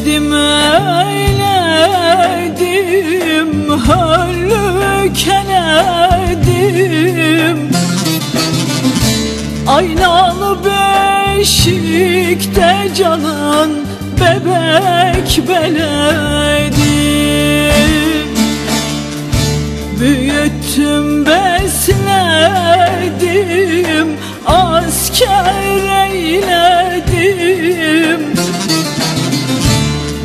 Eyledim eyledim Höllük eledim Aynalı beşikte canan Bebek beledim. Büyüttüm besledim Asker eyledim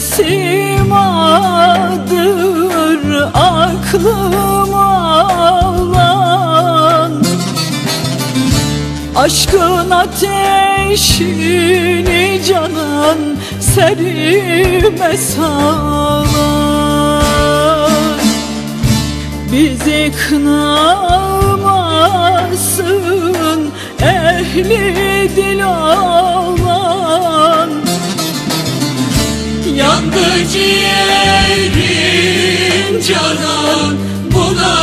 simadır aklıma alan. Aşkın ateşini canan serime salan. Bizi kınamasın ehli dil olan Yandı ciğerim canan Buna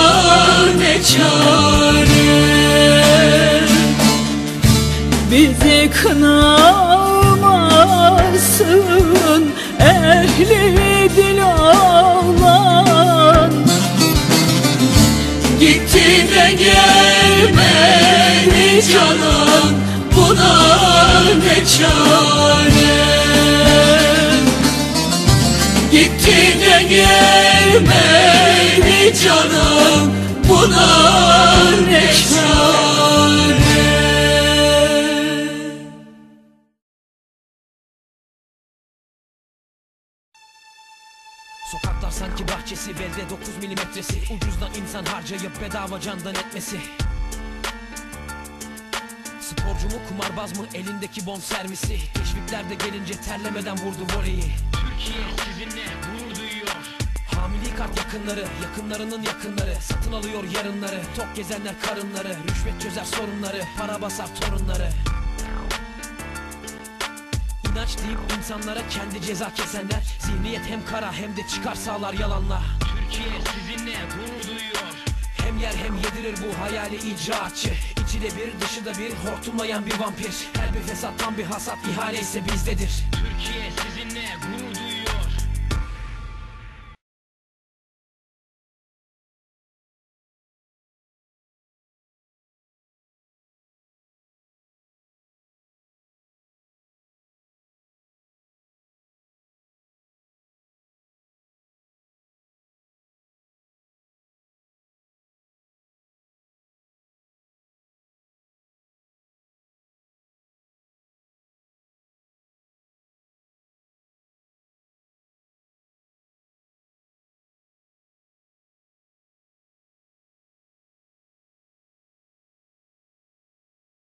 ne çare? Bizi kınamasın Ehli dil olan. Gitti de gelmedi canan Buna ne çare Gitti de gelmedi canım Buna ne Sokaklar sanki bahçesi Belde 9 milimetresi. Ucuzdan insan harcayıp bedava candan etmesi Sporcu mu kumarbaz mı elindeki bon servisi Teşviklerde gelince terlemeden vurdu voleyi Türkiye sizinle gurur duyuyor. Hamili kart yakınları, yakınlarının yakınları. Satın alıyor yarınları, tok gezenler karınları. Rüşvet çözer sorunları, para basar torunları. İnanç deyip insanlara kendi ceza kesenler. Zihniyet hem kara hem de çıkar sağlar yalanla Türkiye sizinle gurur duyuyor yer hem yedirir bu hayali icraatçı. İçi de bir dışı da bir hortumlayan bir vampir. Her bir fesattan bir hasat ihale ise bizdedir. Türkiye sizinle